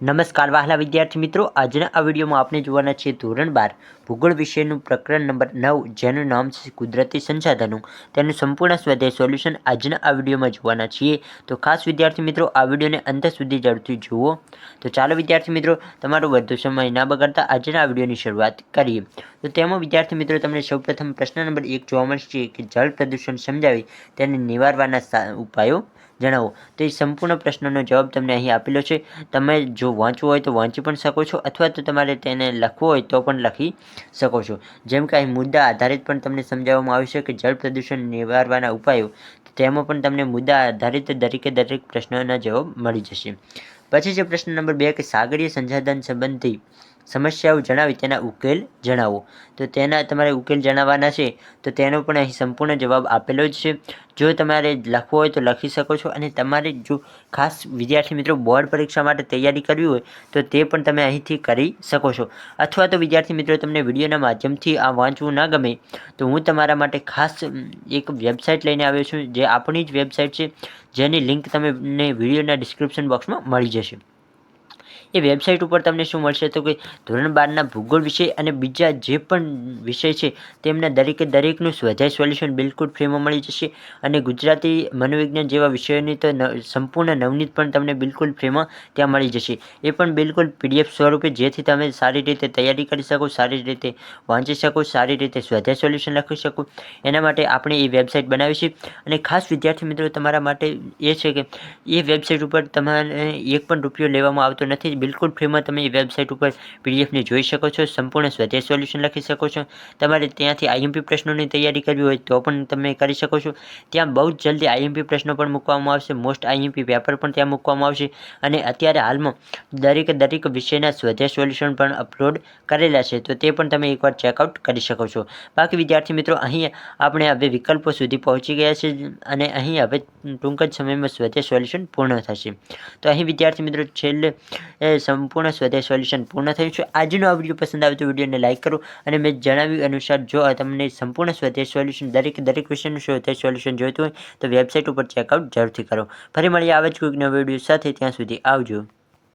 નમસ્કાર વહાલા વિદ્યાર્થી મિત્રો. આજના આ વિડીયોમાં આપણે જોવાના છીએ ધોરણ બાર, ભૂગોળ વિષયનું પ્રકરણ નંબર નવ, જેનું નામ છે કુદરતી સંસાધનો. તેનું સંપૂર્ણ સ્વાધ્યાય સોલ્યુશન આજના આ વિડીયોમાં જોવાના છીએ. તો ખાસ વિદ્યાર્થી મિત્રો, આ વિડીયોને અંત સુધી જરૂરથી જુઓ. તો ચાલો વિદ્યાર્થી મિત્રો, તમારો વધુ સમય ના બગાડતા આજના આ વિડીયોની શરૂઆત કરીએ. તો તેમાં વિદ્યાર્થી મિત્રો, તમને સૌપ્રથમ પ્રશ્ન નંબર એક જોવા મળશે કે જળ પ્રદૂષણ સમજાવી તેને નિવારવાના ઉપાયો જણાવો. તો એ સંપૂર્ણ પ્રશ્નનો જવાબ તમને અહીં આપેલો છે. તમે જો વાંચવું હોય તો વાંચી પણ શકો છો, અથવા તો તમારે તેને લખવું હોય તો પણ લખી શકો છો. જેમ કે અહીં મુદ્દા આધારિત પણ તમને સમજાવવામાં આવ્યું છે કે જળ પ્રદૂષણ નિવારવાના ઉપાયો તેમાં પણ તમને મુદ્દા આધારિત દરેકે દરેક પ્રશ્નોના જવાબ મળી જશે. પછી છે પ્રશ્ન નંબર બે કે સાગરીય સંસાધન સંબંધી સમસ્યાઓ જણાવી તેના ઉકેલ જણાવો. તો તેના, તમારે ઉકેલ જણાવવાના છે, તો તેનો પણ અહીં સંપૂર્ણ જવાબ આપેલો જ છે. જો તમારે લખવો હોય તો લખી શકો છો અને તમારે જો ખાસ વિદ્યાર્થી મિત્રો બોર્ડ પરીક્ષા માટે તૈયારી કરવી હોય તો તે પણ તમે અહીંથી કરી શકો છો. અથવા તો વિદ્યાર્થી મિત્રો તમને વિડીયોના માધ્યમથી આ વાંચવું ના ગમે તો હું તમારા માટે ખાસ એક વેબસાઇટ લઈને આવ્યો છું, જે આપણી જ વેબસાઇટ છે. જેની લિંક તમને વિડીયોના ડિસ્ક્રિપ્શન બોક્સમાં મળી જશે. удачи! એ વેબસાઇટ ઉપર તમને શું મળશે? તો કે ધોરણ બારના ભૂગોળ વિષય અને બીજા જે પણ વિષય છે, તેમના દરેકે દરેકનું સ્વજાય સોલ્યુશન બિલકુલ ફ્રીમાં મળી જશે અને ગુજરાતી મનોવિજ્ઞાન જેવા વિષયોની તો સંપૂર્ણ નવનીત પણ તમને બિલકુલ ફ્રીમાં ત્યાં મળી જશે. એ પણ બિલકુલ પીડીએફ સ્વરૂપે, જેથી તમે સારી રીતે તૈયારી કરી શકો, સારી રીતે વાંચી શકો, સારી રીતે સ્વાધ્યાય સોલ્યુશન લખી શકો. એના માટે આપણે એ વેબસાઇટ બનાવી છે. અને ખાસ વિદ્યાર્થી મિત્રો, તમારા માટે એ છે કે, એ વેબસાઇટ ઉપર તમારે એક પણ રૂપિયો લેવામાં આવતો નથી. બિલકુલ ફ્રીમાં તમે એ વેબસાઇટ ઉપર પીડીએફને જોઈ શકો છો, સંપૂર્ણ સ્વદેશ સોલ્યુશન લખી શકો છો. તમારે ત્યાંથી આઈએમપી પ્રશ્નોની તૈયારી કરવી હોય તો પણ તમે કરી શકો છો. ત્યાં બહુ જ જલ્દી આઈએમપી પ્રશ્નો પણ મૂકવામાં આવશે મોસ્ટ આઈએમપી પેપર પણ ત્યાં મૂકવામાં આવશે અને અત્યારે હાલમાં દરેક દરેક વિષયના સ્વદેશ સોલ્યુશન પણ અપલોડ કરેલા છે, તો તે પણ તમે એકવાર ચેકઆઉટ કરી શકો છો. બાકી વિદ્યાર્થી મિત્રો, અહીં આપણે હવે વિકલ્પો સુધી પહોંચી ગયા છે અને અહીં હવે ટૂંક જ સમયમાં સ્વદેશ સોલ્યુશન પૂર્ણ થશે. તો અહીં વિદ્યાર્થી મિત્રો, છેલ્લે એ સંપૂર્ણ સ્વદેશ સોલ્યુશન પૂર્ણ થયું છે. આજનો આ વીડિયો પસંદ આવે વિડીયોને લાઇક કરો અને મેં જણાવ્યું અનુસાર જો તમને સંપૂર્ણ સ્વદેશ સોલ્યુશન દરેક દરેક વિષયનું સ્વદેશ સોલ્યુશન જોઈતું હોય તો વેબસાઇટ ઉપર ચેકઆઉટ જરૂરથી કરો. ફરી મળીએ આવા જ કોઈક નવા વીડિયો સાથે ત્યાં સુધી આવજો.